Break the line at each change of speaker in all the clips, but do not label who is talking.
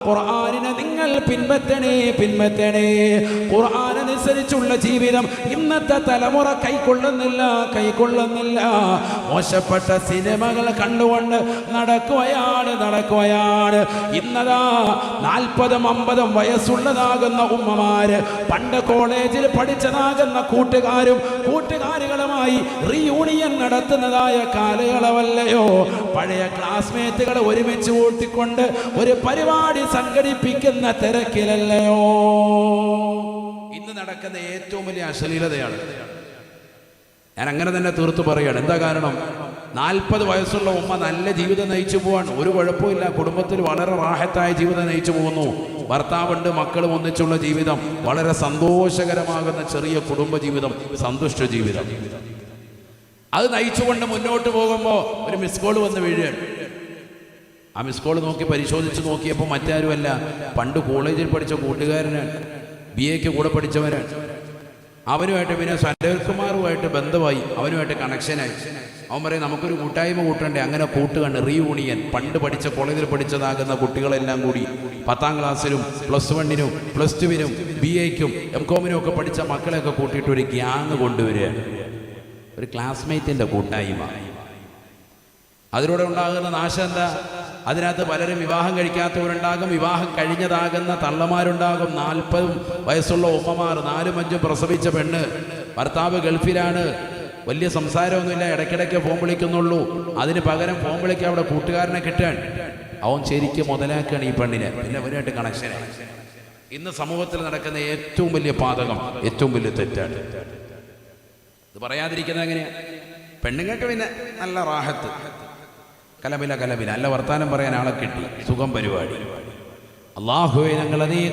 ഖുർആാനിനെ നിങ്ങൾ പിൻപറ്റണേ പിൻപറ്റണേ. ഖുർആാനനുസരിച്ചുള്ള ജീവിതം ഇന്നത്തെ തലമുറ കൈക്കൊള്ളുന്നില്ല കൈക്കൊള്ളുന്നില്ല. മോശപ്പെട്ട സിനിമകൾ കണ്ടുകൊണ്ട് നടക്കുകയാണ് നടക്കുകയാണ്. ഇന്നതാ നാൽപ്പതും അമ്പതും വയസ്സുള്ളതാകുന്ന ഉമ്മമാര് പണ്ട് കോളേജിൽ പഠിച്ചതാകുന്ന കൂട്ടുകാരും കൂട്ടുകാരികളുമായി റീയൂണിയൻ നടത്തുന്നതായ കാലയളവല്ലയോ? പഴയ ക്ലാസ്മേറ്റുകളെ ഒരുമിച്ച് കൂട്ടിക്കൊണ്ട് ഒരു പരിപാടി സംഘടിപ്പിക്കുന്ന തിരക്കിലല്ലയോ? ഇന്ന് നടക്കുന്ന ഏറ്റവും വലിയ അശ്ലീലതയാണ്. ഞാൻ അങ്ങനെ തന്നെ തീർത്തു പറയുകയാണ് എന്താ കാരണം? നാൽപ്പത് വയസ്സുള്ള ഉമ്മ നല്ല ജീവിതം നയിച്ചു പോവാൻ ഒരു കുഴപ്പമില്ല കുടുംബത്തിൽ വളരെ റാഹത്തായ ജീവിതം നയിച്ചു പോകുന്നു. ഭർത്താവുണ്ട് മക്കളും ഒന്നിച്ചുള്ള ജീവിതം. വളരെ സന്തോഷകരമാകുന്ന ചെറിയ കുടുംബ ജീവിതം സന്തുഷ്ട ജീവിതം. അത് നയിച്ചുകൊണ്ട് മുന്നോട്ട് പോകുമ്പോൾ ഒരു മിസ് കോൾ വന്ന് വീഴുകയാണ്. ആ മിസ് കോൾ നോക്കി പരിശോധിച്ച് നോക്കിയപ്പോൾ മറ്റാരുമല്ല. പണ്ട് കോളേജിൽ പഠിച്ച കൂട്ടുകാരനാണ്. ബി എക്ക് കൂടെ പഠിച്ചവരാണ്. അവനുമായിട്ട് പിന്നെ സനൽകുമാറുമായിട്ട് ബന്ധമായി അവനുമായിട്ട് കണക്ഷനായി അവൻ പറയും നമുക്കൊരു കൂട്ടായ്മ കൂട്ടണ്ടേ? അങ്ങനെ കൂട്ടുകണ്ട് റീയൂണിയൻ പണ്ട് പഠിച്ച കോളേജിൽ പഠിച്ചതാകുന്ന കുട്ടികളെല്ലാം കൂടി പത്താം ക്ലാസ്സിലും പ്ലസ് വണ്ണിനും പ്ലസ് ടുവിനും ബി എക്കും എം കോമിനും ഒക്കെ പഠിച്ച മക്കളെയൊക്കെ കൂട്ടിയിട്ട് ഒരു ഗ്യാങ് കൊണ്ടുവരികയാണ്. ഒരു ക്ലാസ്മേറ്റിന്റെ കൂട്ടായ്മ. അതിലൂടെ ഉണ്ടാകുന്ന നാശം എന്താ? അതിനകത്ത് പലരും വിവാഹം കഴിക്കാത്തവരുണ്ടാകും വിവാഹം കഴിഞ്ഞതാകുന്ന തള്ളമാരുണ്ടാകും. നാൽപ്പതും വയസ്സുള്ള ഉമ്മമാർ നാലും അഞ്ചും പ്രസവിച്ച പെണ്ണ്. ഭർത്താവ് ഗൾഫിലാണ്. വലിയ സംസാരമൊന്നുമില്ല ഇടയ്ക്കിടയ്ക്ക് ഫോൺ വിളിക്കുന്നുള്ളൂ. അതിന് പകരം ഫോൺ വിളിക്കുക അവിടെ കൂട്ടുകാരനെ കിട്ടാൻ. അവൻ ശരിക്കും മുതലാക്കുകയാണ് ഈ പെണ്ണിനെ. പിന്നെ അവരുമായിട്ട് കണക്ഷൻ ഇന്ന് സമൂഹത്തിൽ നടക്കുന്ന ഏറ്റവും വലിയ പാതകം ഏറ്റവും വലിയ തെറ്റാണ്. ഇത് പറയാതിരിക്കുന്നത് എങ്ങനെയാ? പെണ്ണുങ്ങൾക്ക് പിന്നെ നല്ല റാഹത്ത്. കലപില കലബില അല്ല വർത്താനം പറയാൻ ആളെ കിട്ടി. സുഖം പരിപാടി. അള്ളാഹുവെ ഞങ്ങളെ നീ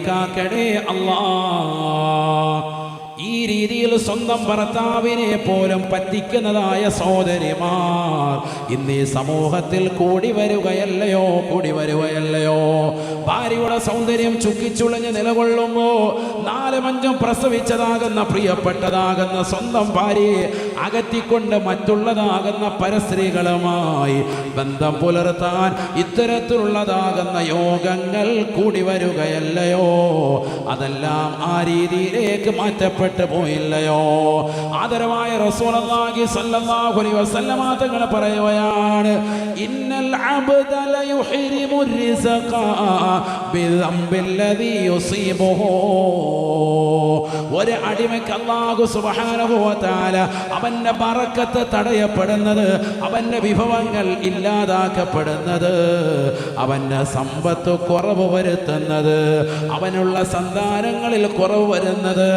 അല്ലാ ഈ രീതിയിൽ സ്വന്തം ഭർത്താവിനെ പോലും പറ്റിക്കുന്നതായ സഹോദരിമാർ ഇന്ന് ഈ സമൂഹത്തിൽ കൂടി വരികയല്ലയോ കൂടി വരികയല്ലയോ? ഭാര്യയുടെ സൗന്ദര്യം ചുക്കിച്ചുളഞ്ഞ് നിലകൊള്ളുമ്പോ നാലുമഞ്ചും പ്രസവിച്ചതാകുന്ന പ്രിയപ്പെട്ടതാകുന്ന സ്വന്തം ഭാര്യയെ അകറ്റിക്കൊണ്ട് മറ്റുള്ളതാകുന്ന പരസ്ത്രീകളുമായി ബന്ധം പുലർത്താൻ ഇത്തരത്തിലുള്ളതാകുന്ന യോഗങ്ങൾ കൂടി വരികയല്ലയോ? അതെല്ലാം ആ രീതിയിലേക്ക് മാറ്റപ്പെട്ടു പോയില്ലയോ? ആദരവായ സ്വല്ലല്ലാഹു അലൈഹി വസല്ലമ തങ്ങൾ പറയുകയാണ് ഇന്നൽ ഒരു അടിമയ്ക്ക് വ തആല അവന്റെ ബർക്കത്ത് തടയപ്പെടുന്നത് അവന്റെ വിഭവങ്ങൾ ഇല്ലാതാക്കപ്പെടുന്നത് അവന്റെ സമ്പത്ത് കുറവ് വരുത്തുന്നത് അവനുള്ള സന്താനങ്ങളിൽ കുറവ് വരുന്നത്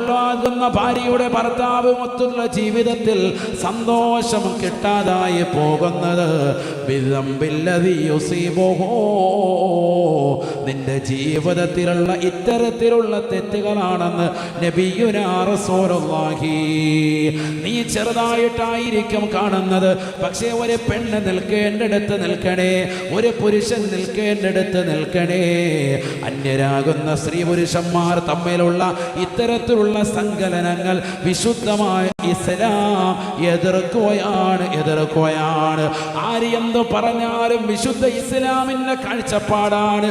അവനുള്ളാകുന്ന ഭാര്യയുടെ ഭർത്താവ് മൊത്തുള്ള ജീവിതത്തിൽ സന്തോഷം കിട്ടാതായി പോകുന്നത്. നിന്റെ ജീവിതത്തിലുള്ള ഇത്തരത്തിലുള്ള തെറ്റുകളാണെന്ന് നബിയുനാ റസൂലുള്ളാഹി. നീ ചെറുതായിട്ടായിരിക്കും കാണുന്നത്. പക്ഷേ ഒരു പെണ്ണ് നിൽക്കേണ്ടടുത്ത് നിൽക്കണേ. ഒരു പുരുഷൻ നിൽക്കേണ്ടടുത്ത് നിൽക്കണേ. അന്യരാകുന്ന സ്ത്രീ പുരുഷന്മാർ തമ്മിലുള്ള ഇത്തരത്തിലുള്ള സങ്കലനങ്ങൾ വിശുദ്ധമായ ഇസ്ലാം എതിർക്കുകയാണ് എതിർക്കുകയാണ്. ആര് എന്ത് പറഞ്ഞാലും വിശുദ്ധ ഇസ്ലാമിന്റെ കാഴ്ചപ്പാടാണ്.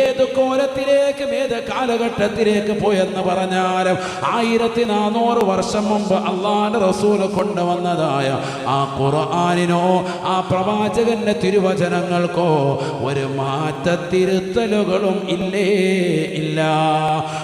ഏത് കോലത്തിലേക്കും ഏത് കാലഘട്ടത്തിലേക്ക് പോയെന്ന് പറഞ്ഞാലും ആയിരത്തി നാനൂറ് വർഷം മുമ്പ് അള്ളാന്റെ റസൂൽ കൊണ്ടുവന്നതായ ആ ഖുർആാനിനോ ആ പ്രവാചകന്റെ തിരുവചനങ്ങൾക്കോ ഒരു മാറ്റത്തിരുത്തലുകളും ഇല്ലേ ഇല്ല.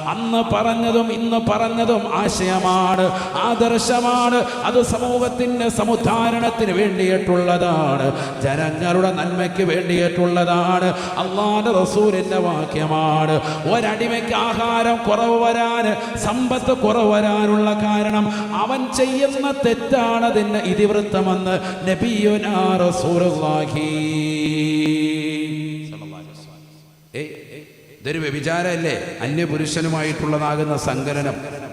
അന്ന് പറഞ്ഞതും ഇന്ന് പറഞ്ഞതും ആശയമാണ് ആദർശമാണ്. അത് സമൂഹത്തിന്റെ സമുദ്ധാരണത്തിന് വേണ്ടിയിട്ടുള്ളതാണ്. ജനങ്ങളുടെ നന്മയ്ക്ക് വേണ്ടിയിട്ടുള്ളതാണ്. അള്ളാന്റെ റസൂലിന്റെ വാക്യമാണ്. ഒരടിമയ്ക്ക് ആഹാരം കുറവ് വരാൻ സമ്പത്ത് കുറവ് വരാനുള്ള കാരണം അവൻ ചെയ്യുന്ന തെറ്റാണ് അതിന്റെ ഇതിവൃത്തമെന്ന് നബിയുനാ റസൂലുള്ളാഹി. ഇതൊരു വ്യഭിചാരമല്ലേ? അന്യപുരുഷനുമായിട്ടുള്ളതാകുന്ന സങ്കലനം.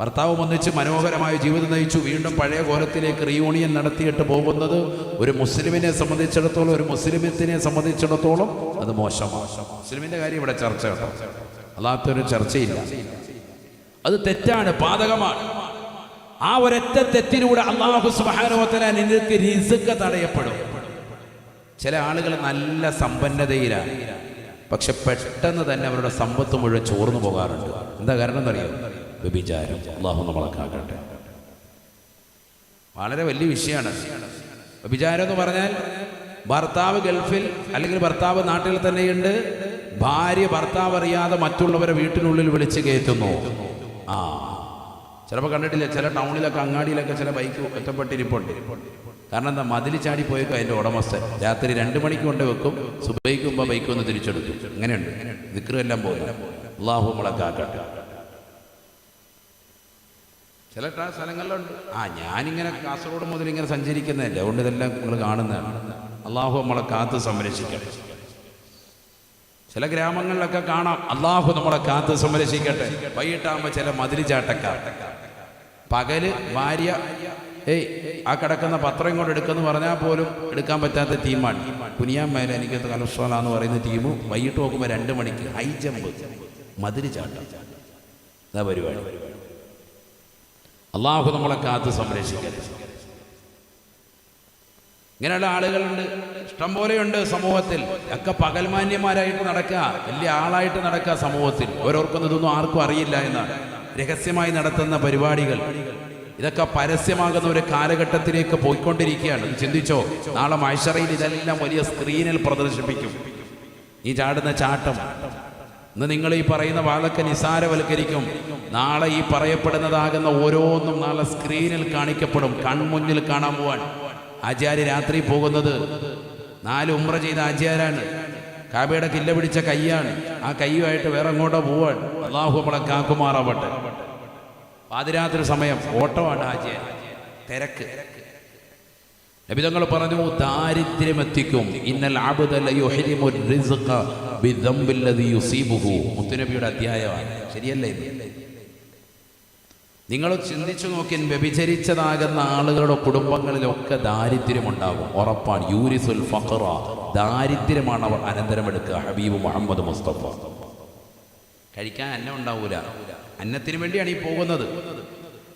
ഭർത്താവ് ഒന്നിച്ച് മനോഹരമായ ജീവിതം നയിച്ചു. വീണ്ടും പഴയ കോലത്തിലേക്ക് റീയൂണിയൻ നടത്തിയിട്ട് പോകുന്നത് ഒരു മുസ്ലിമിനെ സംബന്ധിച്ചിടത്തോളം ഒരു മുസ്ലിമത്തിനെ സംബന്ധിച്ചിടത്തോളം അത് മോശമാണ്. മുസ്ലിമിന്റെ കാര്യം ഇവിടെ ചർച്ച അല്ലാത്തൊരു ചർച്ചയില്ല. അത് തെറ്റാണ് പാതകമാണ് ആ ഒരൊറ്റ തെറ്റിലൂടെ അള്ളാഹു സുബാനോത്തല നിനക്ക് റിസുക്ക് തടയപ്പെടും. ചില ആളുകൾ നല്ല സമ്പന്നതയിലാണ്. പക്ഷെ പെട്ടെന്ന് തന്നെ അവരുടെ സമ്പത്ത് മുഴുവൻ ചോർന്നു പോകാറുണ്ട്. എന്താ കാരണം എന്നറിയോ? വ്യഭിചാരം. അള്ളാഹു നമ്മളെ കാക്കട്ടെ വളരെ വലിയ വിഷയമാണ്. വ്യഭിചാരം എന്ന് പറഞ്ഞാൽ ഭർത്താവ് ഗൾഫിൽ അല്ലെങ്കിൽ ഭർത്താവ് നാട്ടിൽ തന്നെയുണ്ട്. ഭാര്യ ഭർത്താവ് അറിയാതെ മറ്റുള്ളവരെ വീട്ടിനുള്ളിൽ വിളിച്ച് കയറ്റുന്നു. ആ. ചിലപ്പോൾ കണ്ടിട്ടില്ല ചില ടൗണിലൊക്കെ അങ്ങാടിയിലൊക്കെ ചില ബൈക്ക് ഒറ്റപ്പെട്ടിരിപ്പുണ്ട്. കാരണം എന്താ മതിൽ ചാടി പോയേക്കും അതിന്റെ ഉടമസ്ഥൻ. രാത്രി രണ്ട് മണിക്ക് കൊണ്ട് വെക്കും സുബൈക്കുമ്പോൾ ബൈക്ക് ഒന്ന് തിരിച്ചെടുക്കും. അങ്ങനെയുണ്ട് എല്ലാം പോയി. അള്ളാഹു നമ്മളെ കാക്കട്ടെ ചില സ്ഥലങ്ങളിലുണ്ട്. ആ ഞാനിങ്ങനെ കാസർഗോഡ് മുതൽ ഇങ്ങനെ സഞ്ചരിക്കുന്നതല്ലേ അതുകൊണ്ട് ഇതെല്ലാം നിങ്ങൾ കാണുന്നതാണ്. അള്ളാഹു നമ്മളെ കാത്ത് സംരക്ഷിക്കട്ടെ. ചില ഗ്രാമങ്ങളിലൊക്കെ കാണാം അള്ളാഹു നമ്മളെ കാത്ത് സംരക്ഷിക്കട്ടെ. വൈകിട്ടാകുമ്പോൾ ചില മതിരി ചാട്ടക്കാർ പകൽ ഭാര്യ ഏയ് ആ കിടക്കുന്ന പത്രം ഇങ്ങോട്ട് എടുക്കുമെന്ന് പറഞ്ഞാൽ പോലും എടുക്കാൻ പറ്റാത്ത ടീമാണ്. കുനിയാൻ എനിക്ക് കലസ്ട്രോൾ എന്ന് പറയുന്ന ടീം വൈകിട്ട് നോക്കുമ്പോൾ രണ്ട് മണിക്ക് ഹൈ ജമ്പ് മതിരി ചാട്ടം ഇതാ പരിപാടി. അള്ളാഹു നമ്മളെ കാത്ത് സംരക്ഷിക്കരുത് ഇങ്ങനെയുള്ള ആളുകളുണ്ട്. ഇഷ്ടം പോലെയുണ്ട് സമൂഹത്തിൽ. ഒക്കെ പകൽമാന്യന്മാരായിട്ട് നടക്കുക വലിയ ആളായിട്ട് നടക്കുക സമൂഹത്തിൽ. ഓരോർക്കും ഇതൊന്നും ആർക്കും അറിയില്ല എന്നാണ്. രഹസ്യമായി നടത്തുന്ന പരിപാടികൾ. ഇതൊക്കെ പരസ്യമാകുന്ന ഒരു കാലഘട്ടത്തിലേക്ക് പോയിക്കൊണ്ടിരിക്കുകയാണ്. ചിന്തിച്ചോ? നാളെ മൈഷറയിൽ ഇതെല്ലാം വലിയ സ്ക്രീനിൽ പ്രദർശിപ്പിക്കും. ഈ ചാടുന്ന ചാട്ടം. ഇന്ന് നിങ്ങൾ ഈ പറയുന്ന വാതൊക്കെ നിസാരവൽക്കരിക്കും. നാളെ ഈ പറയപ്പെടുന്നതാകുന്ന ഓരോന്നും നാളെ സ്ക്രീനിൽ കാണിക്കപ്പെടും. കൺമുന്നിൽ കാണാൻ പോവാൻ. ആചാര്യ രാത്രി പോകുന്നത്. നാല് ഉമ്ര ചെയ്ത ആചാര്യാണ്. കാബയുടെ കില്ല പിടിച്ച കൈയാണ്. ആ കൈയുമായിട്ട് വേറെ അങ്ങോട്ടോ പോവാൻ. അള്ളാഹു നമ്മളെ കാക്കുമാറാവട്ടെ. പാതിരാത്രി സമയം. ഓട്ടമാണ് ആചാര്യ. തിരക്ക്. നബിതങ്ങൾ പറഞ്ഞു ദാരിദ്ര്യമെത്തിക്കും. ഇന്നൽ അബ്ദ മുത്തുനബിയുടെ അധ്യായമാണ്. ശരിയല്ലേ? നിങ്ങൾ ചിന്തിച്ചു നോക്കി വ്യഭിചരിച്ചതാകുന്ന ആളുകളുടെ കുടുംബങ്ങളിലൊക്കെ ദാരിദ്ര്യമുണ്ടാകും. ഉറപ്പാണ്. യൂരിസുൽ ഫഖറ. ദാരിദ്ര്യമാണ് അവർ അനന്തരമെടുക്കുക. ഹബീബ് മുഹമ്മദ് മുസ്തഫ. കഴിക്കാൻ അന്നം ഉണ്ടാവൂല. അന്നത്തിന് വേണ്ടിയാണ് ഈ പോകുന്നത്.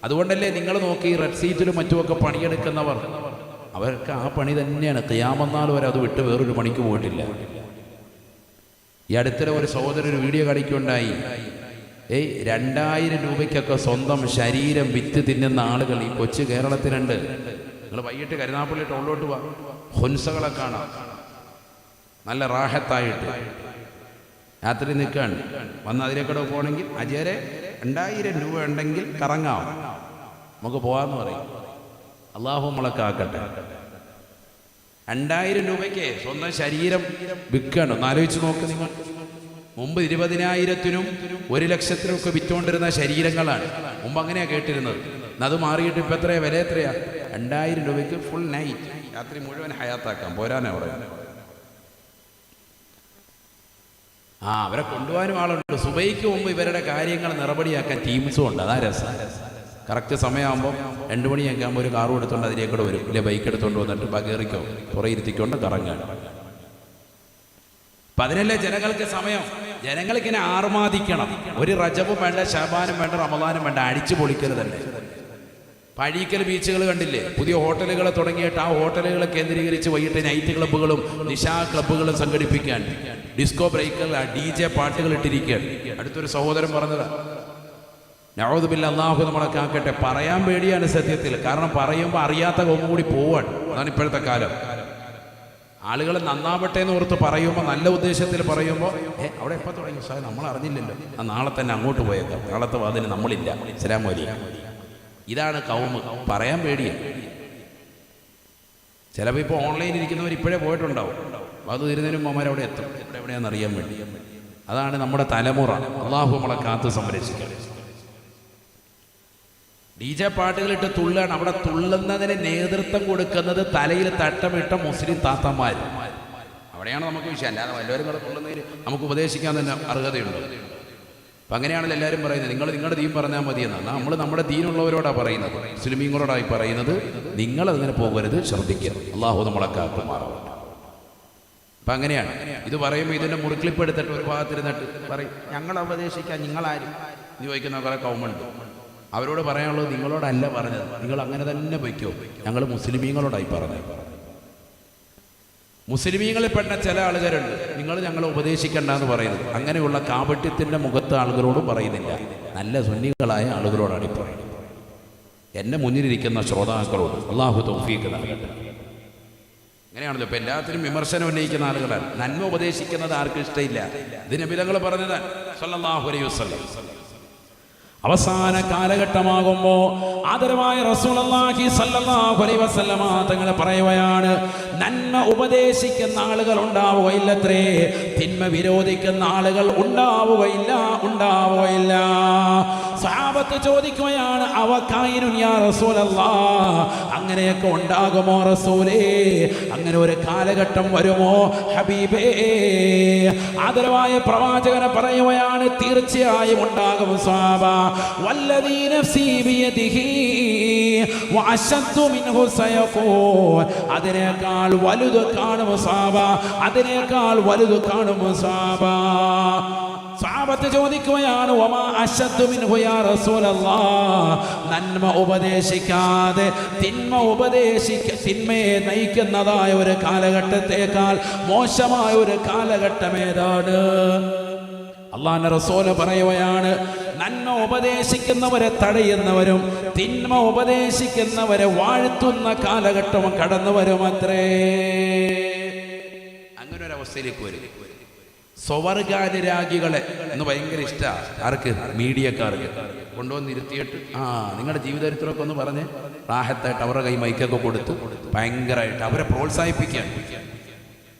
അതുകൊണ്ടല്ലേ നിങ്ങൾ നോക്കി റെഡ് സീറ്റിലും മറ്റുമൊക്കെ പണിയെടുക്കുന്നവർ. അവർക്ക് ആ പണി തന്നെയാണ്. ക്യാമെന്നാൽ വരെ അത് വിട്ട് വേറൊരു പണിക്ക് പോയിട്ടില്ല. ഈ അടുത്തിടെ ഒരു സഹോദരൻ വീഡിയോ കാണിക്കുകയുണ്ടായി. ഏയ് രണ്ടായിരം രൂപയ്ക്കൊക്കെ സ്വന്തം ശരീരം വിറ്റ് തിന്നുന്ന ആളുകൾ ഈ കൊച്ചു കേരളത്തിലുണ്ട്. നിങ്ങൾ വൈകിട്ട് കരുനാപ്പള്ളി ടൗണിലോട്ട് വാ. ഹുൻസകളെ കാണാം. നല്ല റാഹത്തായിട്ട്. രാത്രി നിൽക്കുകയാണ്. വന്ന് അതിലേക്കൂടെ പോകണമെങ്കിൽ അജയരെ രണ്ടായിരം രൂപ ഉണ്ടെങ്കിൽ കറങ്ങാം. നമുക്ക് പോകാമെന്ന് പറയും. അള്ളാഹു മുളക്കാക്കട്ടെ കാക്കട്ടെ. രണ്ടായിരം രൂപയ്ക്ക് സ്വന്തം ശരീരം വിൽക്കണം ഒന്ന് ആലോചിച്ച് നോക്ക് നിങ്ങൾ. മുമ്പ് ഇരുപതിനായിരത്തിനും ഒരു ലക്ഷത്തിനും ഒക്കെ വിറ്റുകൊണ്ടിരുന്ന ശരീരങ്ങളാണ്. മുമ്പ് അങ്ങനെയാ കേട്ടിരുന്നത്. അത് മാറിയിട്ട് ഇപ്പം എത്രയാ? വില എത്രയാ? രണ്ടായിരം രൂപയ്ക്ക് ഫുൾ നൈറ്റ് രാത്രി മുഴുവൻ ഹയാത്താക്കാം. പോരാനാ പറയാ ആ അവരെ കൊണ്ടുപോകാനും ആളുണ്ട്. സുബൈക്ക് മുമ്പ് ഇവരുടെ കാര്യങ്ങൾ നിറപടിയാക്കാൻ ടീംസും ഉണ്ട്. അതാ രസം. കറക്റ്റ് സമയമാകുമ്പോൾ രണ്ട് മണിയൊക്കെ ആകുമ്പോൾ ഒരു കാറും എടുത്തുകൊണ്ട് അതിലേക്കൂടെ വരും. ഇല്ലേ ബൈക്ക് എടുത്തുകൊണ്ട് വന്നിട്ട് ബഗേറിക്കോ പുറയിരുത്തിക്കൊണ്ട് കറങ്ങാൻ. അപ്പം അതിനല്ലേ ജനങ്ങൾക്ക് സമയം. ജനങ്ങൾക്കിനെ ആർമാദിക്കണം. ഒരു റജബും വേണ്ട ശബാനും വേണ്ട റമദാനും വേണ്ട. അടിച്ചു പൊളിക്കരുതല്ലേ. പഴീക്കൽ ബീച്ചുകൾ കണ്ടില്ലേ? പുതിയ ഹോട്ടലുകളെ തുടങ്ങിയിട്ട് ആ ഹോട്ടലുകളെ കേന്ദ്രീകരിച്ച് വൈകിട്ട് നൈറ്റ് ക്ലബ്ബുകളും നിശാ ക്ലബ്ബുകളും സംഘടിപ്പിക്കാൻ. ഡിസ്കോ ബ്രേക്കർ ഡി ജെ പാട്ടുകൾ ഇട്ടിരിക്കുകയാണ്. അടുത്തൊരു സഹോദരൻ പറഞ്ഞതാ നവോദുബില്ല അള്ളാഹു നമ്മളെ കാക്കട്ടെ. പറയാൻ പേടിയാണ് സത്യത്തിൽ. കാരണം പറയുമ്പോൾ അറിയാത്ത കൊമ്പ് കൂടി പോവാണ്. അതാണ് ഇപ്പോഴത്തെ കാലം. ആളുകൾ നന്നാവട്ടെ എന്ന് ഓർത്ത് പറയുമ്പോൾ നല്ല ഉദ്ദേശത്തിൽ പറയുമ്പോൾ ഏ അവിടെ എപ്പോൾ തുടങ്ങി? സാർ നമ്മൾ അറിഞ്ഞില്ലല്ലോ. ആ നാളെ തന്നെ അങ്ങോട്ട് പോയേക്കാം. നാളത്തെ വാതിന് നമ്മളില്ല. ഇസ്ലാം വലിയ ഇതാണ് കൗമ് പറയാൻ പേടിയാണ്. ചിലപ്പോൾ ഇപ്പോൾ ഓൺലൈനിൽ ഇരിക്കുന്നവർ ഇപ്പോഴേ പോയിട്ടുണ്ടാവും. അത് തീരുന്നതിനും അമ്മമാർ അവിടെ എത്തും. എവിടെയാണെന്ന് അറിയാൻ വേണ്ടി. അതാണ് നമ്മുടെ തലമുറ. അള്ളാഹു നമ്മളെ കാത്ത് സംരക്ഷിക്കണം ഡി ജെ പാട്ടുകളിട്ട് തുള്ളാണ്. അവിടെ തുള്ളുന്നതിന് നേതൃത്വം കൊടുക്കുന്നത് തലയിൽ തട്ടമിട്ട മുസ്ലിം താത്തന്മാർ അവിടെയാണ് നമുക്ക് വിഷയം. അല്ലാതെ വല്ലവരും കൂടെ തുള്ളുന്നതിന് നമുക്ക് ഉപദേശിക്കാൻ തന്നെ അർഹതയുണ്ട്. അപ്പം അങ്ങനെയാണല്ലോ എല്ലാവരും പറയുന്നത്. നിങ്ങൾ നിങ്ങളുടെ ദീൻ പറഞ്ഞാൽ എന്നാണ്. നമ്മൾ നമ്മുടെ ദീനുള്ളവരോടാണ് പറയുന്നത്. മുസ്ലിമീങ്ങളോടായി പറയുന്നത് നിങ്ങൾ അതിങ്ങനെ പോകരുത് ശ്രദ്ധിക്കുക. അള്ളാഹു നമ്മളെ മാറും അപ്പം അങ്ങനെയാണ്. ഇത് പറയുമ്പോൾ ഇതിന്റെ മുറിക്ലിപ്പ് എടുത്തിട്ട് ഒരു ഭാഗത്തിരുന്നിട്ട് പറയും ഞങ്ങൾ ഉപദേശിക്കാൻ നിങ്ങളാരും. ചോദിക്കുന്ന കുറേ കൗമുണ്ട്. അവരോട് പറയാനുള്ളത് നിങ്ങളോടല്ല പറഞ്ഞത്. നിങ്ങൾ അങ്ങനെ തന്നെ പൊയ്ക്കോ. ഞങ്ങൾ മുസ്ലിമീങ്ങളോടായി പറഞ്ഞത്. മുസ്ലിമീങ്ങളിൽപ്പെട്ട ചില ആളുകാരുണ്ട് നിങ്ങൾ ഞങ്ങളെ ഉപദേശിക്കണ്ട എന്ന് പറയുന്നത്. അങ്ങനെയുള്ള കാപട്യത്തിന്റെ മുഖത്ത് ആളുകളോട് പറയുന്നില്ല. നല്ല സുന്നികളായ ആളുകളോടാണ് ഈ പറയുന്നത്. മുന്നിലിരിക്കുന്ന ശ്രോതാക്കളോട് അള്ളാഹു തൗഫീഖ് നൽകട്ടെ. അങ്ങനെയാണല്ലോ ഇപ്പം എല്ലാത്തിനും വിമർശനം ഉന്നയിക്കുന്ന ആളുകളാണ്. നന്മ ഉപദേശിക്കുന്നത് ആർക്കും ഇഷ്ടമില്ല. ഇതിന് ബിലങ്ങൾ പറഞ്ഞതാണ്. സല്ലല്ലാഹു അലൈഹി വസല്ലം. അവസാന കാലഘട്ടമാകുമ്പോ ആദരവായ റസൂലുള്ളാഹി സ്വല്ലല്ലാഹു അലൈഹി വസല്ലമ തങ്ങൾ പറയുകയാണ് നന്മ ഉപദേശിക്കുന്ന ആളുകൾ ഉണ്ടാവുകയില്ലത്രേ തിന്മ വിരോധിക്കുന്ന ആളുകൾ ഉണ്ടാവുകയില്ല ഉണ്ടാവുകയില്ല. സാപത്ത് ചോദിക്കുകയാണ് യാ റസൂലല്ലാ അങ്ങനെയൊക്കെ ഉണ്ടാകുമോ റസൂലേ? അങ്ങനെ ഒരു കാലഘട്ടം വരുമോ? ഹബീബേ. ആദരവായ പ്രവാചകനെ പറയുകയാണ് തീർച്ചയായും ഉണ്ടാകും സ്വാബ വല്ലദീ നഫ്സി بيده വഅശദ്ദു മിൻഹു سيقول അതിനേക്കാൾ വലുത് കാണും സ്വാബ അതിനേക്കാൾ വലുത് കാണും സ്വാബ സാപത്ത് ചോദിക്കുകയാണ് ഒമാ റസൂലല്ലാഹ്? നന്മ ഉപദേശിക്കാതെ തിന്മ ഉപദേശിക്ക തിന്മയെ നയിക്കുന്നതായ ഒരു കാലഘട്ടത്തേക്കാൾ മോശമായ ഒരു കാലഘട്ടം ഏതാണ്? അള്ളാന്റെ റസോൽ പറയുകയാണ് നന്മ ഉപദേശിക്കുന്നവരെ തടയുന്നവരും തിന്മ ഉപദേശിക്കുന്നവരെ വാഴ്ത്തുന്ന കാലഘട്ടം കടന്നു വരുമത്രേ അങ്ങനെ ഒരു അവസ്ഥയിലേക്ക് വരും. സ്വവർഗാനുരാഗികളെ എന്ന് ഭയങ്കര ഇഷ്ടമാണ് ആർക്ക്? മീഡിയക്കാർക്ക്. കൊണ്ടുവന്ന് ഇരുത്തിയിട്ട് ആ നിങ്ങളുടെ ജീവിതചരിത്രമൊക്കെ ഒന്ന് പറഞ്ഞ് റാഹത്തായിട്ട് അവരുടെ കൈ മൈക്കൊക്കെ കൊടുത്ത് ഭയങ്കരമായിട്ട് അവരെ പ്രോത്സാഹിപ്പിക്കാൻ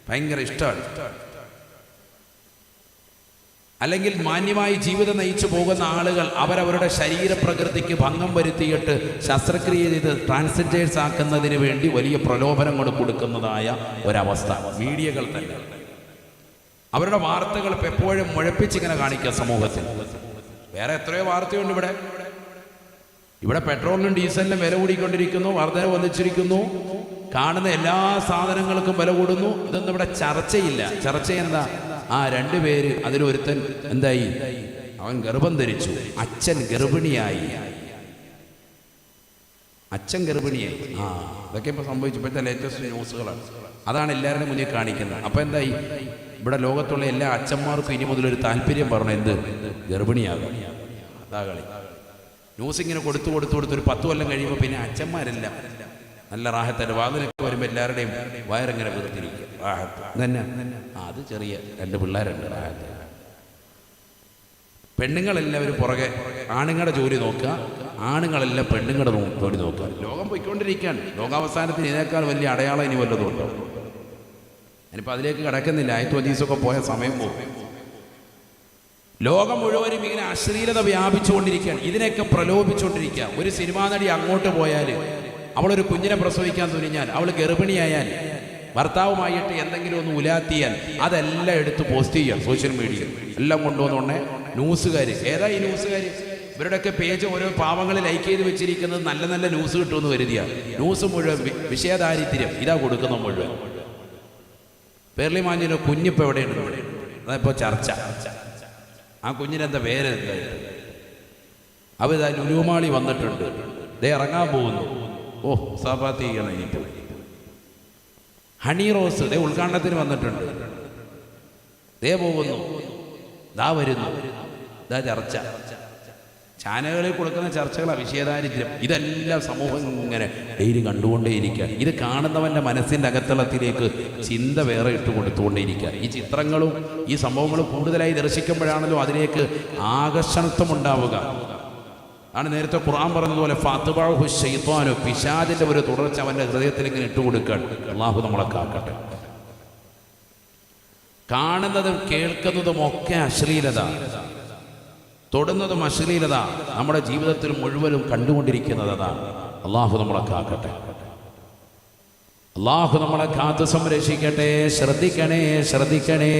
ഭയങ്കര ഇഷ്ടമാണ് അല്ലെങ്കിൽ മാന്യമായി ജീവിതം നയിച്ചു പോകുന്ന ആളുകൾ അവരവരുടെ ശരീരപ്രകൃതിക്ക് ഭംഗം വരുത്തിയിട്ട് ശസ്ത്രക്രിയ ചെയ്ത് ട്രാൻസ്ജേഴ്സ് ആക്കുന്നതിന് വേണ്ടി വലിയ പ്രലോഭനങ്ങൾ കൊടുക്കുന്നതായ ഒരവസ്ഥ. മീഡിയകൾ തന്നെ. അവരുടെ വാർത്തകൾ ഇപ്പം എപ്പോഴും മുഴപ്പിച്ചിങ്ങനെ കാണിക്കുക സമൂഹത്തിൽ. വേറെ എത്രയോ വാർത്തയുണ്ട് ഇവിടെ. ഇവിടെ പെട്രോളിനും ഡീസലിനും വില കൂടിക്കൊണ്ടിരിക്കുന്നു വർധന വന്നിച്ചിരിക്കുന്നു. കാണുന്ന എല്ലാ സാധനങ്ങൾക്കും വില കൂടുന്നു. ഇതൊന്നും ഇവിടെ ചർച്ചയില്ല. ചർച്ച എന്താ? ആ രണ്ടുപേര് അതിലൊരുത്തൻ എന്തായി? അവൻ ഗർഭം ധരിച്ചു. അച്ഛൻ ഗർഭിണിയായി. അച്ഛൻ ഗർഭിണിയായി. ആ ഇതൊക്കെ ഇപ്പൊ സംഭവിച്ചു. ഇപ്പോഴത്തെ ലേറ്റസ്റ്റ് ന്യൂസുകളാണ്. അതാണ് എല്ലാവരുടെയും മുന്നിൽ കാണിക്കുന്നത്. അപ്പൊ എന്തായി? ഇവിടെ ലോകത്തുള്ള എല്ലാ അച്ഛന്മാർക്കും ഇനി മുതൽ ഒരു താല്പര്യം പറഞ്ഞു എന്ത്? ഗർഭിണിയാകും. അതാ കളി. ന്യൂസ് ഇങ്ങനെ കൊടുത്തു കൊടുത്തു കൊടുത്ത് ഒരു പത്ത് കൊല്ലം കഴിയുമ്പോൾ പിന്നെ അച്ഛന്മാരെല്ലാം നല്ല റാഹത്തിന്റെ വാതിലൊക്കെ വരുമ്പോൾ എല്ലാവരുടെയും വയറിങ്ങനെ വീർത്തിരിക്കുക റാഹത്ത് തന്നെ. അത് ചെറിയ രണ്ട് പിള്ളേരുണ്ട്. റാഹത്ത് പെണ്ണുങ്ങളെല്ലാവരും പുറകെ ആണുങ്ങളുടെ ജോലി നോക്കുക ആണുങ്ങളെല്ലാം പെണ്ണുങ്ങളുടെ ജോലി നോക്കുക. ലോകം പോയിക്കൊണ്ടിരിക്കുകയാണ്. ലോകാവസാനത്തിന് ഇതിനേക്കാൾ വലിയ അടയാളം ഇനി വല്ലതും ഉണ്ടോ? ഞാനിപ്പോൾ അതിലേക്ക് കിടക്കുന്നില്ല. ആയിരത്തി ഹദീസൊക്കെ പോയ സമയം പോകും. ലോകം മുഴുവനും ഇങ്ങനെ അശ്ലീലത വ്യാപിച്ചുകൊണ്ടിരിക്കുകയാണ്. ഇതിനെയൊക്കെ പ്രലോഭിച്ചുകൊണ്ടിരിക്കുക ഒരു സിനിമാ നടി അങ്ങോട്ട് പോയാൽ അവളൊരു കുഞ്ഞിനെ പ്രസവിക്കാൻ തുനിഞ്ഞാൽ അവൾ ഗർഭിണിയായാൽ ഭർത്താവുമായിട്ട് എന്തെങ്കിലും ഒന്ന് ഉലാത്തിയാൽ അതെല്ലാം എടുത്ത് പോസ്റ്റ് ചെയ്യുക സോഷ്യൽ മീഡിയയിൽ എല്ലാം കൊണ്ടുവന്നോണ്ടേ ന്യൂസുകാർ ഏതാ ഈ ന്യൂസുകാർ ഇവരുടെയൊക്കെ പേജ് ഓരോ പാവങ്ങൾ ലൈക്ക് ചെയ്ത് വെച്ചിരിക്കുന്നത് നല്ല നല്ല ന്യൂസ് കിട്ടുമെന്ന് കരുതിയ. ന്യൂസ് മുഴുവൻ വിഷയദാരിദ്ര്യം ഇതാ കൊടുക്കുന്ന മുഴുവൻ. പേർലി മാഞ്ഞിലോ കുഞ്ഞിപ്പോ എവിടെയുണ്ട്? അതിപ്പോ ചർച്ച. ആ കുഞ്ഞിനെന്താ പേര്? എന്തായിട്ട് അവ ഇതാ ലുലുമാളി വന്നിട്ടുണ്ട്. ദേ ഇറങ്ങാൻ പോകുന്നു. ഓ സാപാത്തി ചെയ്യണം ഇനിയിപ്പോ. ഹണി റോസ് ദേ ഉദ്ഘാടനത്തിന് വന്നിട്ടുണ്ട്. ദേ പോകുന്നു. ദാ വരുന്നു. ദാ ചർച്ച. ചാനലുകളിൽ കൊടുക്കുന്ന ചർച്ചകളാണ് വിഷയദാരിദ്ര്യം. ഇതെല്ലാം സമൂഹം ഇങ്ങനെ ഡെയിലി കണ്ടുകൊണ്ടേയിരിക്കുക. ഇത് കാണുന്നവന്റെ മനസ്സിന്റെ അകത്തളത്തിലേക്ക് ചിന്ത വേറെ ഇട്ട് കൊടുത്തുകൊണ്ടേയിരിക്കുക ഈ ചിത്രങ്ങളും ഈ സംഭവങ്ങളും കൂടുതലായി ദർശിക്കുമ്പോഴാണല്ലോ അതിലേക്ക് ആകർഷണത്വം ഉണ്ടാവുക. ആണ് നേരത്തെ ഖുർആൻ പറഞ്ഞതുപോലെ ഫാത്തുബാഹു ഷെയ്ത്താനു പിശാദിന്റെ ഒരു തുടർച്ച അവന്റെ ഹൃദയത്തിൽ ഇങ്ങനെ ഇട്ടുകൊടുക്കാൻ അള്ളാഹു നമ്മളെ കാക്കട്ടെ. കാണുന്നതും കേൾക്കുന്നതും ഒക്കെ അശ്ലീലത. തൊടുന്നതും അശ്ലീലത. നമ്മുടെ ജീവിതത്തിൽ മുഴുവനും കണ്ടുകൊണ്ടിരിക്കുന്നത്. അതാണ് അള്ളാഹു നമ്മളെ കാക്കട്ടെ. അള്ളാഹു നമ്മളെ കാത്തു സംരക്ഷിക്കട്ടെ. ശ്രദ്ധിക്കണേ ശ്രദ്ധിക്കണേ.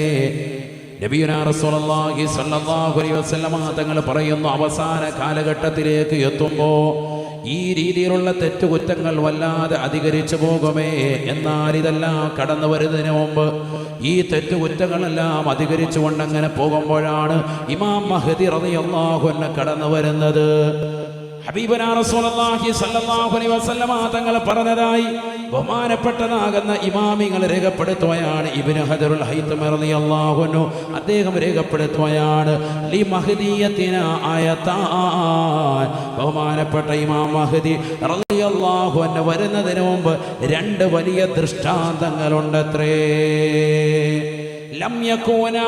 തങ്ങൾ പറയുന്നു അവസാന കാലഘട്ടത്തിലേക്ക് എത്തുമ്പോൾ ഈ രീതിയിലുള്ള തെറ്റുകുറ്റങ്ങൾ വല്ലാതെ അധികരിച്ചു പോകുമേ എന്നാൽ ഇതെല്ലാം കടന്നു വരുന്നതിന് മുമ്പ് ഈ തെറ്റുകുറ്റങ്ങളെല്ലാം അധികരിച്ചുകൊണ്ട് അങ്ങനെ പോകുമ്പോഴാണ് ഇമാം മഹദി അൻഹു കടന്നു വരുന്നത്. തങ്ങൾ പറഞ്ഞതായി ബഹുമാനപ്പെട്ടതാകുന്ന ഇമാമിങ്ങൾ രേഖപ്പെടുത്തുകയാണ് ഇബിന് ഹജറുൽ ഹൈത്തുമറിയാഹുനു അദ്ദേഹം രേഖപ്പെടുത്തുകയാണ് ലി മഹദീയത്തിന് ആയത്താൻ ബഹുമാനപ്പെട്ട ഇമാം മഹദി റളിയല്ലാഹുവിന് വരുന്നതിന് മുമ്പ് രണ്ട് വലിയ ദൃഷ്ടാന്തങ്ങളുണ്ടത്രേ. ലം യകൂന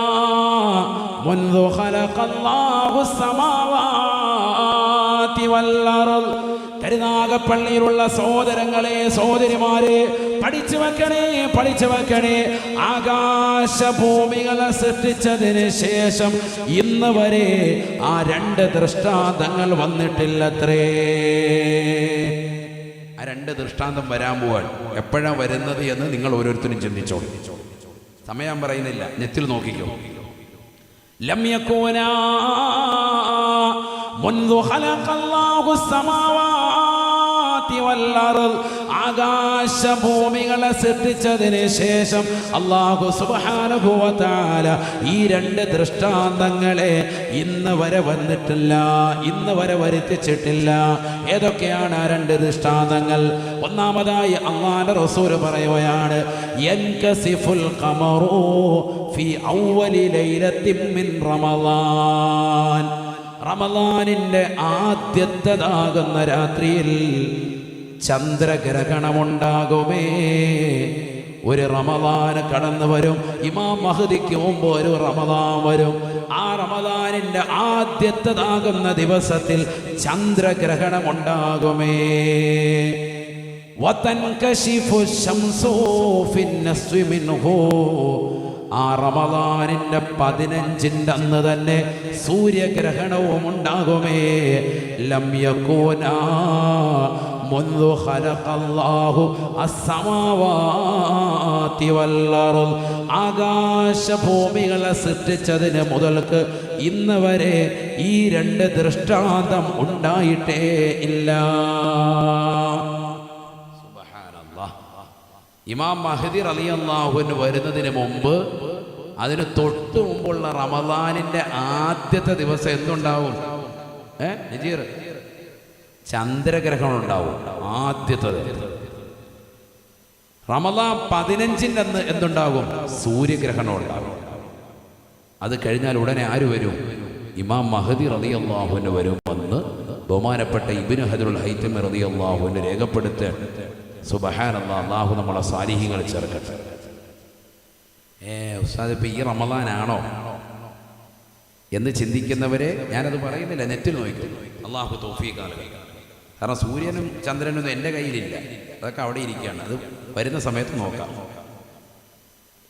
മുൻദു ഖലഖല്ലാഹു സമാവാ. കരുനാഗപ്പള്ളിയിലുള്ള സഹോദരങ്ങളെ സഹോദരിമാരെ പഠിച്ചു വെക്കണേ പഠിച്ചു വെക്കണേ. ആകാശഭൂമികളെ സൃഷ്ടിച്ചതിന് ശേഷം ഇന്ന് വരെ ആ രണ്ട് ദൃഷ്ടാന്തങ്ങൾ വന്നിട്ടില്ലത്രേ. ആ രണ്ട് ദൃഷ്ടാന്തം വരാൻ പോവാൻ എപ്പോഴാണ് വരുന്നത് എന്ന് നിങ്ങൾ ഓരോരുത്തരും ചിന്തിച്ചോളൂ. സമയം പറയുന്നില്ല. നെറ്റിൽ നോക്കിക്കോ. ലമ്യക്കോനാ منذ خلق الله السماوات والأرض ആകാശഭൂമികളെ സൃഷ്ടിച്ചതിന് ശേഷം അള്ളാഹു സുബാനുഭവത്താല ഈ രണ്ട് ദൃഷ്ടാന്തങ്ങളെ ഇന്ന് വരെ വന്നിട്ടില്ല ഇന്ന് വരെ വരുത്തിച്ചിട്ടില്ല ഏതൊക്കെയാണ് ആ രണ്ട് ദൃഷ്ടാന്തങ്ങൾ ഒന്നാമതായി അള്ളാന്റെ റസൂല് പറയുകയാണ് യൻകസിഫുൽ ഖമറു ഫി അവ്വലി ലൈലത്തിൻ മിൻ റമളാൻ റമളാനിന്റെ ആദ്യത്തേതാകുന്ന രാത്രിയിൽ ചന്ദ്രഗ്രഹണമുണ്ടാകുമേ ഒരു റമദാന് കടന്നു വരും ഇമാം മഹദിക്ക് മുമ്പ് ഒരു റമദാൻ വരും ആ റമദാനിന്റെ ആദ്യത്തേതാകുന്ന ദിവസത്തിൽ ചന്ദ്രഗ്രഹണമുണ്ടാകുമേ وتنكشف الشمس في النصف منه ആ റമദാനിന്റെ പതിനഞ്ചിൻ്റെ അന്ന് തന്നെ സൂര്യഗ്രഹണവും ഉണ്ടാകുമേ ലം യകൂനാ منذ خلق الله السماوات والأرض ആകാശഭൂമികളെ സൃഷ്ടിച്ചതിന് മുതൽക്ക് ഇന്ന് വരെ ഈ രണ്ട് ദൃഷ്ടാന്തം ഉണ്ടായിട്ടേ ഇല്ല ഇമാം മഹദി അലി അള്ളാഹുവിന് വരുന്നതിന് മുമ്പ് അതിന് തൊട്ട് മുമ്പുള്ള റമദാനിന്റെ ആദ്യത്തെ ദിവസം എന്തുണ്ടാവും? ഏ? നജീർ. ചന്ദ്രഗ്രഹണം ഉണ്ടാവും ആദ്യത്തെ റമദാൻ പതിനഞ്ചിന്റെ അന്ന് എന്തുണ്ടാകും? സൂര്യഗ്രഹണം ഉണ്ടാകും അത് കഴിഞ്ഞാൽ ഉടനെ ആര് വരും? ഇമാം മഹദി റതി അള്ളാഹുവിന് വരും വന്ന് ബഹുമാനപ്പെട്ട ഇബിന് ഹദുൽ ഹൈത്തം റതി അള്ളാഹുവിന് രേഖപ്പെടുത്ത് സുബഹാൻ അള്ളാഹു നമ്മളെ സാലിഹ്യങ്ങൾ ചേർക്കട്ടെ ഏ ഉസ്താദ് ഇപ്പം ഈ റമദാനാണോ? എന്ന് ചിന്തിക്കുന്നവരെ ഞാനത് പറയുന്നില്ല നെറ്റിൽ നോക്കും. അള്ളാഹു തോഫീക്കാലുകൾ കാരണം സൂര്യനും ചന്ദ്രനും എന്റെ കയ്യിലില്ല. അതൊക്കെ അവിടെ ഇരിക്കുകയാണ്. അത് വരുന്ന സമയത്ത് നോക്കാം.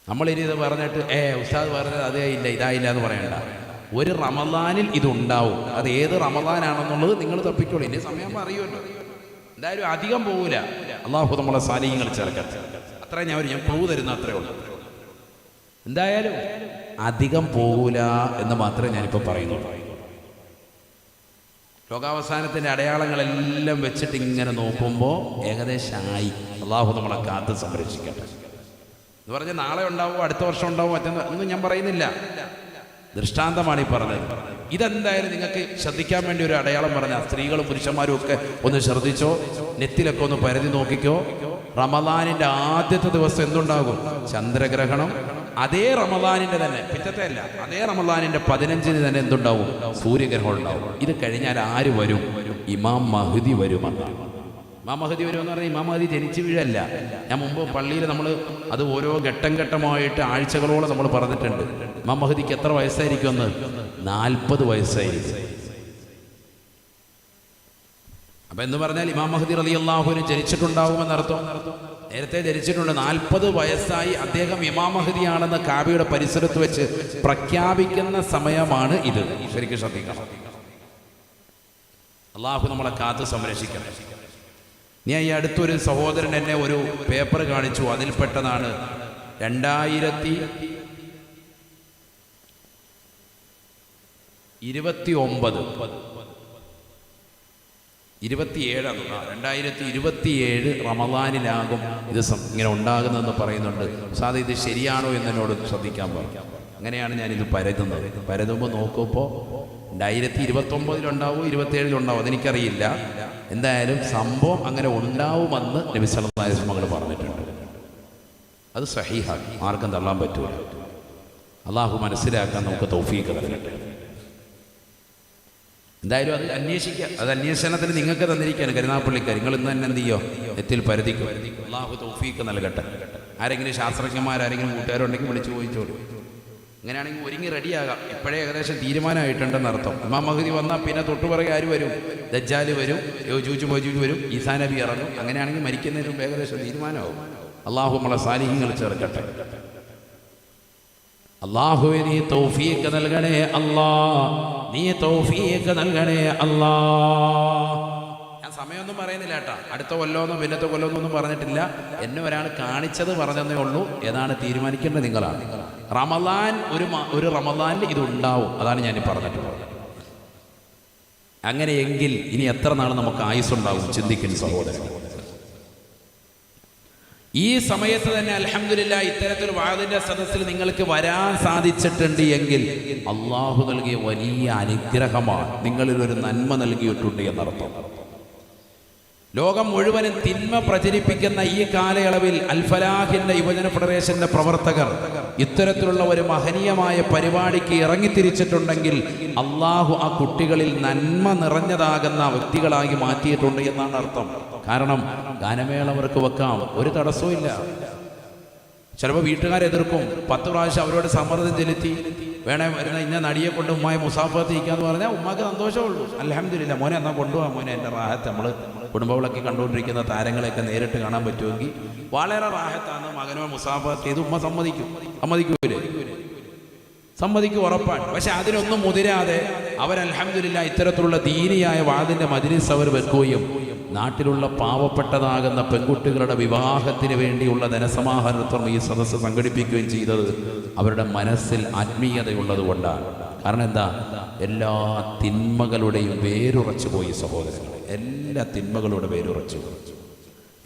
നമ്മളിനി ഇത് പറഞ്ഞിട്ട് ഏ ഉസ്താദ് പറഞ്ഞത് അതേ ഇല്ല ഇതായില്ല എന്ന് പറയണ്ട. ഒരു റമദാനിൽ ഇതുണ്ടാവും അത് ഏത് റമദാനാണെന്നുള്ളത് നിങ്ങൾ തപ്പിക്കോളൂ. ഇനി സമയം അറിയുമല്ലോ എന്തായാലും അധികം പോകൂല അള്ളാഹു നമ്മളെ സാലിഹ്യങ്ങൾ ചേർക്കട്ടെ. അത്ര ഞാൻ ഞാൻ പോകുതരുന്ന തരുന്ന അത്രേ ഉള്ളൂ. എന്തായാലും അധികം പോകൂല എന്ന് മാത്രമേ ഞാനിപ്പോൾ പറയുന്നുള്ളൂ. ലോകാവസാനത്തിന്റെ അടയാളങ്ങളെല്ലാം വെച്ചിട്ട് ഇങ്ങനെ നോക്കുമ്പോൾ ഏകദേശം ആയി അള്ളാഹു നമ്മളെ കാത്ത് സംരക്ഷിക്കട്ടെ. എന്ന് പറഞ്ഞാൽ നാളെ ഉണ്ടാവും അടുത്ത വർഷം ഉണ്ടാവും മറ്റൊന്ന് ഒന്നും ഞാൻ പറയുന്നില്ല. ദൃഷ്ടാന്തമാണ് ഈ പറഞ്ഞത്. ഇതെന്തായാലും നിങ്ങൾക്ക് ശ്രദ്ധിക്കാൻ വേണ്ടി ഒരു അടയാളം പറഞ്ഞ. സ്ത്രീകളും പുരുഷന്മാരും ഒക്കെ ഒന്ന് ശ്രദ്ധിച്ചോ? നെറ്റിലൊക്കെ ഒന്ന് പരതി നോക്കിക്കോ? റമദാനിന്റെ ആദ്യത്തെ ദിവസം എന്തുണ്ടാകും? ചന്ദ്രഗ്രഹണം അതേ റമദാനിന്റെ തന്നെ പിറ്റത്തെ അല്ല അതേ റമദാനിന്റെ പതിനഞ്ചിന് തന്നെ എന്തുണ്ടാവും? സൂര്യഗ്രഹം ഉണ്ടാവും ഇത് കഴിഞ്ഞാൽ ആര് വരും? ഇമാം മഹദി വരുമെന്നാണ് ഇമാം മഹദി വരുമെന്ന് പറഞ്ഞാൽ ഇമാം മഹദി ജനിച്ചു വീഴല്ല. ഞാൻ മുമ്പ് പള്ളിയിൽ നമ്മൾ അത് ഓരോ ഘട്ടം ഘട്ടമായിട്ട് ആഴ്ചകളോളം നമ്മൾ പറഞ്ഞിട്ടുണ്ട്. ഇമാം മഹദിക്ക് എത്ര വയസ്സായിരിക്കും വയസ്സായിരിക്കുമെന്ന് നാൽപ്പത് വയസ്സായിരിക്കും. അപ്പൊ എന്ന് പറഞ്ഞാൽ ഇമാം മഹദി റലി അള്ളാഹുവിന് ജനിച്ചിട്ടുണ്ടാവുമെന്നർത്ഥം നേരത്തെ ധരിച്ചിട്ടുണ്ട് നാൽപ്പത് വയസ്സായി അദ്ദേഹം ഇമാം മഹദിയാണെന്ന് കാബിയുടെ പരിസരത്ത് വെച്ച് പ്രഖ്യാപിക്കുന്ന സമയമാണ് ഇത്. ശരിക്കും ശ്രദ്ധിക്കണം. അള്ളാഹു നമ്മളെ കാത്ത് സംരക്ഷിക്കണം. ഞാൻ ഈ അടുത്തൊരു സഹോദരൻ എന്നെ ഒരു പേപ്പർ കാണിച്ചു. അതിൽപ്പെട്ടതാണ് രണ്ടായിരത്തി ഇരുപത്തി ഒമ്പത്. ഇരുപത്തിയേഴാണ് രണ്ടായിരത്തി ഇരുപത്തിയേഴ് റമദാനിലാകും ഇത് ഇങ്ങനെ ഉണ്ടാകുന്നതെന്ന് പറയുന്നുണ്ട്. സാധ ഇത് ശരിയാണോ എന്ന് എന്നോട് ശ്രദ്ധിക്കാൻ പറഞ്ഞു. അങ്ങനെയാണ് ഞാനിത് പരതുന്നത്. പരതുമ്പോൾ നോക്കുമ്പോൾ രണ്ടായിരത്തി ഇരുപത്തൊമ്പതിലുണ്ടാവും ഇരുപത്തിയേഴിലുണ്ടാവും അതെനിക്കറിയില്ല. എന്തായാലും സംഭവം അങ്ങനെ ഉണ്ടാവുമെന്ന് നബി അലൈഹി മകൾ പറഞ്ഞിട്ടുണ്ട്. അത് സഹിഹാക്കി. ആർക്കും തള്ളാൻ പറ്റൂല. അള്ളാഹു മനസ്സിലാക്കാൻ നമുക്ക് തൗഫീഖ് നൽകട്ടെ എന്തായാലും അത് അന്വേഷിക്കുക അത് അന്വേഷണത്തിന് നിങ്ങൾക്ക് തന്നിരിക്കുകയാണ് കരുനാപ്പള്ളിക്കാർ നിങ്ങൾ ഇന്ന് തന്നെ എന്ത് ചെയ്യോ? എത്തിൽ പരതിക്കും. അള്ളാഹു ആരെങ്കിലും നൽകട്ടെ. ആരെങ്കിലും കൂട്ടുകാരുണ്ടെങ്കിൽ വിളിച്ചു ചോദിച്ചോളൂ. അങ്ങനെയാണെങ്കിൽ ഒരുങ്ങി റെഡിയാകാം. ഇപ്പോഴേ ഏകദേശം തീരുമാനമായിട്ടുണ്ടെന്ന് അർത്ഥം. ഇമാം മഹദി വന്നാൽ പിന്നെ തൊട്ടുപുറകെ ആര് വരും? ദജ്ജാൽ വരും. യോജൂജ് മോജൂജ് വരും. ഈസാ നബി ഇറങ്ങും. അങ്ങനെയാണെങ്കിൽ മരിക്കുന്നതിന് ഏകദേശം തീരുമാനമാവും. അള്ളാഹു നമ്മളെ സാലിഹ്യങ്ങൾ ചേർക്കട്ടെ. അള്ളാഹുവെ നീ തൗഫീഖ് നൽകണേ അല്ലാ. നീ തൗഫീഖ് നൽകണേ അല്ലാ. ഞാൻ സമയമൊന്നും പറയുന്നില്ല കേട്ടാ. അടുത്ത കൊല്ലമൊന്നും പിന്നത്തെ ഒന്നും പറഞ്ഞിട്ടില്ല. എന്നെ ഒരാൾ കാണിച്ചത് പറഞ്ഞതേ ഉള്ളൂ. ഏതാണ് തീരുമാനിക്കേണ്ടത് നിങ്ങളാണ്. റമദാൻ ഒരു ഒരു റമദാനിൽ ഇതുണ്ടാവും അതാണ് ഞാൻ പറഞ്ഞിട്ടുള്ളത്. അങ്ങനെയെങ്കിൽ ഇനി എത്ര നാൾ നമുക്ക് ആയുസ് ഉണ്ടാവും ചിന്തിക്കുന്ന സഹോദരൻ. ഈ സമയത്ത് തന്നെ അലഹമില്ല ഇത്തരത്തിൽ വാതിന്റെ സദസ്സിൽ നിങ്ങൾക്ക് വരാൻ സാധിച്ചിട്ടുണ്ട് എങ്കിൽ അള്ളാഹു നൽകിയ വലിയ അനുഗ്രഹമാണ്. നിങ്ങളിൽ ഒരു നന്മ നൽകിയിട്ടുണ്ട് എന്നർത്ഥം. ലോകം മുഴുവനും തിന്മ പ്രചരിപ്പിക്കുന്ന ഈ കാലയളവിൽ അൽഫലാഹിന്റെ യുവജന ഫെഡറേഷന്റെ പ്രവർത്തകർ ഇത്തരത്തിലുള്ള ഒരു മഹനീയമായ പരിപാടിക്ക് ഇറങ്ങിത്തിരിച്ചിട്ടുണ്ടെങ്കിൽ അള്ളാഹു ആ കുട്ടികളിൽ നന്മ നിറഞ്ഞതാകുന്ന വ്യക്തികളായി മാറ്റിയിട്ടുണ്ട് എന്നാണ് അർത്ഥം. കാരണം ഗാനമേള അവർക്ക് വെക്കാം ഒരു തടസ്സവും ഇല്ല. ചിലപ്പോൾ വീട്ടുകാരെതിർക്കും പത്ത് പ്രാവശ്യം അവരോട് സമ്മർദ്ദം ചെലുത്തി വേണേ വരുന്ന ഇന്ന നടിയെ കൊണ്ട് ഉമ്മായി മുസാഫത്ത് എന്ന് പറഞ്ഞാൽ ഉമ്മാക്ക് സന്തോഷമുള്ളൂ അലഹമില്ല മോനെ എന്നാൽ കൊണ്ടുപോകാം മോനെ എന്റെ റാഹത്ത് നമ്മൾ കുടുംബവിളക്കി കണ്ടുകൊണ്ടിരിക്കുന്ന താരങ്ങളെയൊക്കെ നേരിട്ട് കാണാൻ പറ്റുമെങ്കിൽ വളരെ റാഹത്താണ് മകനോ മുസാഫ ചെയ്ത് ഉമ്മ സമ്മതിക്കും. സമ്മതിക്കൂലേ? സമ്മതിക്കും ഉറപ്പാണ്. പക്ഷെ അതിനൊന്നും മുതിരാതെ അവർ അലഹമില്ല ഇത്തരത്തിലുള്ള ദീനിയായ വാദിന്റെ മജിലിസ് അവർ വെക്കുകയും നാട്ടിലുള്ള പാവപ്പെട്ടതാകുന്ന പെൺകുട്ടികളുടെ വിവാഹത്തിന് വേണ്ടിയുള്ള ധനസമാഹരണത്വം ഈ സദസ്സ് സംഘടിപ്പിക്കുകയും ചെയ്തത് അവരുടെ മനസ്സിൽ ആത്മീയതയുള്ളത് കൊണ്ടാണ് കാരണം എന്താ എല്ലാ തിന്മകളുടെയും വേരുറച്ചു പോയി സഹോദരങ്ങൾ എല്ലാ തിന്മകളുടെ വേരുറച്ചു.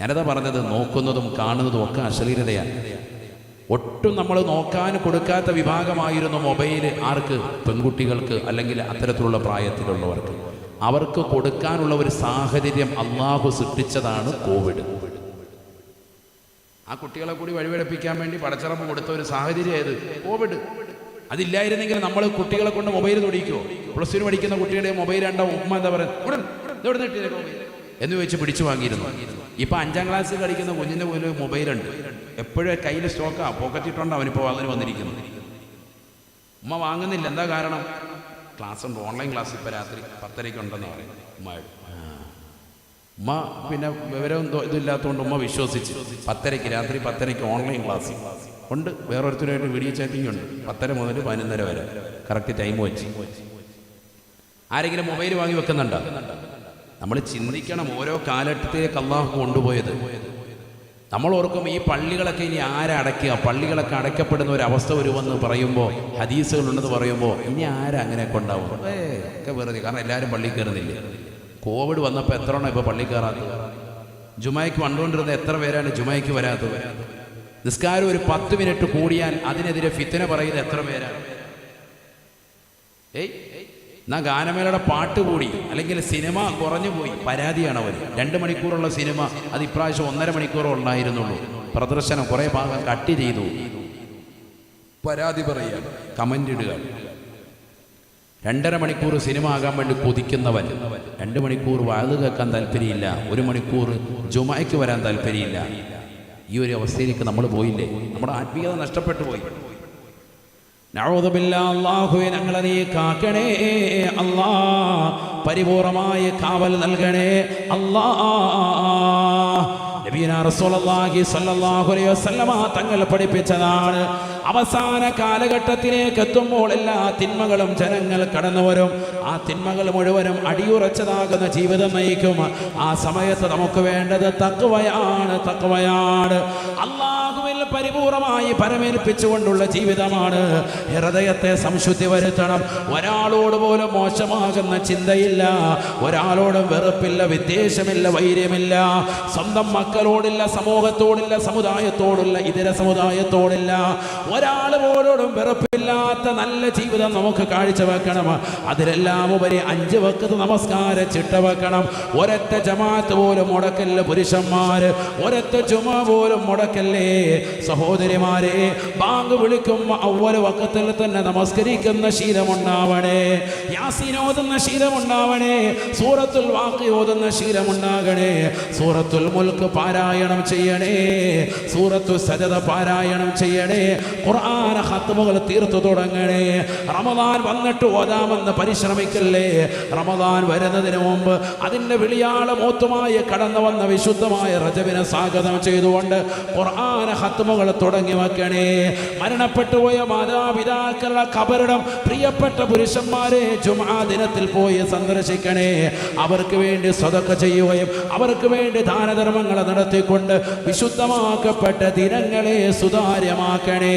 ഞാനതാ പറഞ്ഞത് നോക്കുന്നതും കാണുന്നതും ഒക്കെ അശ്ലീലതയാണ്. ഒട്ടും നമ്മൾ നോക്കാൻ കൊടുക്കാത്ത വിഭാഗമായിരുന്നു മൊബൈൽ ആർക്ക്? പെൺകുട്ടികൾക്ക് അല്ലെങ്കിൽ അത്തരത്തിലുള്ള പ്രായത്തിലുള്ളവർക്ക്. അവർക്ക് കൊടുക്കാനുള്ള ഒരു സാഹചര്യം അള്ളാഹു സൃഷ്ടിച്ചതാണ് കോവിഡ്. ആ കുട്ടികളെ കൂടി വഴിവെടുപ്പിക്കാൻ വേണ്ടി പടച്ചിറപ്പ് കൊടുത്ത ഒരു സാഹചര്യം കോവിഡ്. അതില്ലായിരുന്നെങ്കിൽ നമ്മൾ കുട്ടികളെ കൊണ്ട് മൊബൈൽ തൊടിക്കുമോ പ്ലസ് ടു പഠിക്കുന്ന കുട്ടികളുടെ മൊബൈൽ രണ്ട ഉമ്മ എന്താ പറയുക എന്ന് വെച്ച് പിടിച്ചു വാങ്ങിയിരുന്നു. ഇപ്പൊ അഞ്ചാം ക്ലാസ്സിൽ കളിക്കുന്ന കുഞ്ഞിന്റെ മൊബൈൽ ഉണ്ട്. എപ്പോഴും കയ്യിൽ സ്റ്റോക്കാ പോക്കറ്റിട്ടുണ്ട് അവനിപ്പോൾ അതിന് വന്നിരിക്കുന്നു ഉമ്മ വാങ്ങുന്നില്ല. എന്താ കാരണം? ക്ലാസ് ഉണ്ട്. ഓൺലൈൻ ക്ലാസ് ഇപ്പൊ രാത്രി പത്തരയ്ക്ക് ഉണ്ടെന്ന് പറയും ഉമ്മ ഉമ്മ പിന്നെ വിവരം ഇതില്ലാത്തതുകൊണ്ട് ഉമ്മ വിശ്വസിച്ച്. പത്തരയ്ക്ക് രാത്രി പത്തരയ്ക്ക് ഓൺലൈൻ ക്ലാസ് ഉണ്ട്. വേറൊരുത്തരുമായിട്ട് വീഡിയോ ചാറ്റിംഗ് ഉണ്ട്. പത്തര മുതൽ പതിനൊന്നര വരെ. കറക്റ്റ് ടൈം വെച്ച്. ആരെങ്കിലും മൊബൈൽ വാങ്ങി വെക്കുന്നുണ്ടോ? നമ്മൾ ചിന്തിക്കണം ഓരോ കാലഘട്ടത്തിലേക്ക് അള്ളാഹു കൊണ്ടുപോയത്. നമ്മൾ ഓർക്കും ഈ പള്ളികളൊക്കെ ഇനി ആരടയ്ക്കുക പള്ളികളൊക്കെ അടയ്ക്കപ്പെടുന്ന ഒരു അവസ്ഥ വരുമെന്ന് പറയുമ്പോൾ ഹദീസുകളുണ്ടെന്ന് പറയുമ്പോൾ ഇനി ആരങ്ങനെ കൊണ്ടാവും? ഏ ഒക്കെ വെറുതെ. കാരണം എല്ലാവരും പള്ളിയിൽ കയറുന്നില്ല? കോവിഡ് വന്നപ്പോൾ എത്ര എണ്ണം ഇപ്പോൾ പള്ളിയിൽ കയറാത്തത്? ജുമായ്ക്ക് വന്നുകൊണ്ടിരുന്ന എത്ര പേരാണ് ജുമായ്ക്ക് വരാത്തത്? നിസ്കാരം ഒരു പത്ത് മിനിറ്റ് കൂടിയാൽ അതിനെതിരെ ഫിത്തന പറയുന്ന എത്ര പേരാണ്? ഏയ് എന്നാ ഗാനമേളയുടെ പാട്ട് കൂടി അല്ലെങ്കിൽ സിനിമ കുറഞ്ഞു പോയി പരാതിയാണ് അവർ രണ്ട് മണിക്കൂറുള്ള സിനിമ അത് ഇപ്രാവശ്യം ഒന്നര മണിക്കൂറോ ഉണ്ടായിരുന്നുള്ളൂ. പ്രദർശനം കുറേ ഭാഗം കട്ട് ചെയ്തു. പരാതി പറയുക കമന്റ് ഇടുക. രണ്ടര മണിക്കൂർ സിനിമ ആകാൻ വേണ്ടി കൊതിക്കുന്നവൻ. രണ്ട് മണിക്കൂർ വാത് കേൾക്കാൻ താല്പര്യമില്ല. ഒരു മണിക്കൂർ ജുമായ്ക്ക് വരാൻ താല്പര്യമില്ല. ഈ ഒരു അവസ്ഥയിലേക്ക് നമ്മൾ പോയില്ലേ? നമ്മുടെ ആത്മീയത നഷ്ടപ്പെട്ടു പോയി. അല്ലാഹുവേ ഞങ്ങളെ നീ കാക്കണേ. അല്ലാ പരിപൂർണമായ കാവൽ നൽകണേ. അല്ലാ നബീന റസൂലുള്ളാഹി സ്വല്ലല്ലാഹു അലൈഹി വസല്ലമ തങ്ങൾ പഠിപ്പിച്ചതാണ്. അവസാന കാലഘട്ടത്തിലേക്ക് എത്തുമ്പോൾ എല്ലാ തിന്മകളും ജനങ്ങൾ കടന്നു വരും. ആ തിന്മകൾ മുഴുവനും അടിയുറച്ചതാകുന്ന ജീവിതം നയിക്കും. ആ സമയത്ത് നമുക്ക് വേണ്ടത് തക്കുവയാണ് തക്കുവയാണ് അള്ളാഹുവിൽ പരിപൂർണമായി പരമേൽപ്പിച്ചുകൊണ്ടുള്ള ജീവിതമാണ്. ഹൃദയത്തെ സംശുദ്ധി വരുത്തണം. ഒരാളോട് പോലും മോശമാകുന്ന ചിന്തയില്ല. ഒരാളോടും വെറുപ്പില്ല വിദ്വേഷമില്ല വൈര്യമില്ല. സ്വന്തം മക്കളോടില്ല സമൂഹത്തോടില്ല സമുദായത്തോടില്ല ഇതര സമുദായത്തോടില്ല. ഒരാൾ പോലോടും വെറുപ്പില്ലാത്ത നല്ല ജീവിതം നമുക്ക് കാഴ്ചവെക്കണം അതിലെല്ലാം ഉപരി അഞ്ച് വക്കത്ത് നമസ്കാര ചിട്ട വെക്കണം. ഒരൊറ്റ ജമാഅത്ത് പോലും മുടക്കല്ല പുരുഷന്മാര്. ഒരൊറ്റ ചുമ പോലും മുടക്കല്ലേ? സഹോദരിമാരെ ബാങ്ക് വിളിക്കും അവൽ വക്കത്തിൽ തന്നെ നമസ്കരിക്കുന്ന ശീലമുണ്ടാവണേ. യാസീൻ ഓതുന്ന ശീലമുണ്ടാവണേ. സൂറത്തുൽ വാക്കി ഓതുന്ന ശീലമുണ്ടാകണേ. സൂറത്തുൽ മുൽക്ക് പാരായണം ചെയ്യണേ. സൂറത്തു സജത പാരായണം ചെയ്യണേ. ഖുർആന ഹത്തുമുകൾ തീർത്തു തുടങ്ങണേ. റമദാൻ വന്നിട്ട് ഓതാമെന്ന് പരിശ്രമിക്കല്ലേ? റമദാൻ വരുന്നതിന് മുമ്പ് അതിന്റെ വിളിയാള മൂത്തുമായി കടന്നു വന്ന വിശുദ്ധമായ റജബിനെ സ്വാഗതം ചെയ്തുകൊണ്ട് ഖുർആന ഹത്തുമുകൾ തുടങ്ങി വെക്കണേ. മരണപ്പെട്ടുപോയ മാതാപിതാക്കളുടെ കബറിടം പ്രിയപ്പെട്ട പുരുഷന്മാരെ ജുമാ ദിനത്തിൽ പോയി സന്ദർശിക്കണേ. അവർക്ക് വേണ്ടി സ്വതൊക്കെ ചെയ്യുകയും അവർക്ക് വേണ്ടി ദാനധർമ്മങ്ങൾ നടത്തിക്കൊണ്ട് വിശുദ്ധമാക്കപ്പെട്ട ദിനങ്ങളെ സുതാര്യമാക്കണേ.